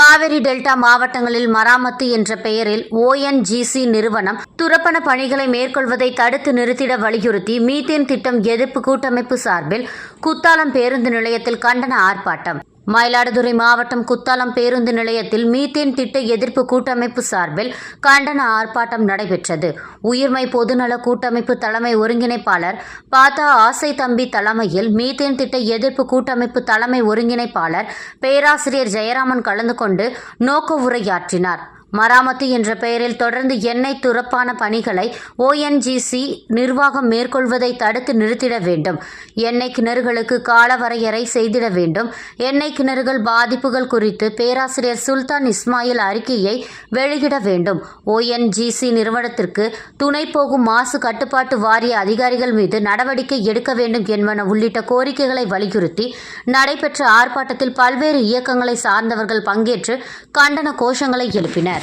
Kaveri delta மாவட்டங்களில் மராமத்து என்ற பெயரில் ஓஎன்ஜிசி நிறுவனம் துரப்பண பணிகளை மேற்கொள்வதை தடுத்து நிறுத்திட வலியுறுத்தி மீத்தேன் திட்டம் எதிர்ப்பு கூட்டமைப்பு சார்பில் குத்தாலம் பேருந்து நிலையத்தில் கண்டன ஆர்ப்பாட்டம். மயிலாடுதுறை மாவட்டம் குத்தாலம் பேருந்து நிலையத்தில் மீத்தேன் திட்ட எதிர்ப்பு கூட்டமைப்பு சார்பில் கண்டன ஆர்ப்பாட்டம் நடைபெற்றது. உயிர்மை பொதுநல கூட்டமைப்பு தலைமை ஒருங்கிணைப்பாளர் பாத்தா ஆசை தம்பி தலைமையில் மீத்தேன் திட்ட எதிர்ப்பு கூட்டமைப்பு தலைமை ஒருங்கிணைப்பாளர் பேராசிரியர் ஜெயராமன் கலந்து கொண்டு நோக்க உரையாற்றினார். மராமத்து என்ற பெயரில் தொடர்ந்து எண்ணெய் துறப்பான பணிகளை ஓஎன்ஜிசி நிர்வாகம் மேற்கொள்வதை தடுத்து நிறுத்திட வேண்டும். எண்ணெய் கிணறுகளுக்கு காலவரையறை செய்திட வேண்டும். எண்ணெய் கிணறுகள் பாதிப்புகள் குறித்து பேராசிரியர் சுல்தான் இஸ்மாயில் அறிக்கையை வெளியிட வேண்டும். ஓஎன்ஜிசி நிறுவனத்திற்கு துணை போகும் மாசு கட்டுப்பாட்டு வாரிய அதிகாரிகள் மீது நடவடிக்கை எடுக்க வேண்டும் என்பன உள்ளிட்ட கோரிக்கைகளை வலியுறுத்தி நடைபெற்ற ஆர்ப்பாட்டத்தில் பல்வேறு இயக்கங்களை சார்ந்தவர்கள் பங்கேற்று கண்டன கோஷங்களை எழுப்பினர்.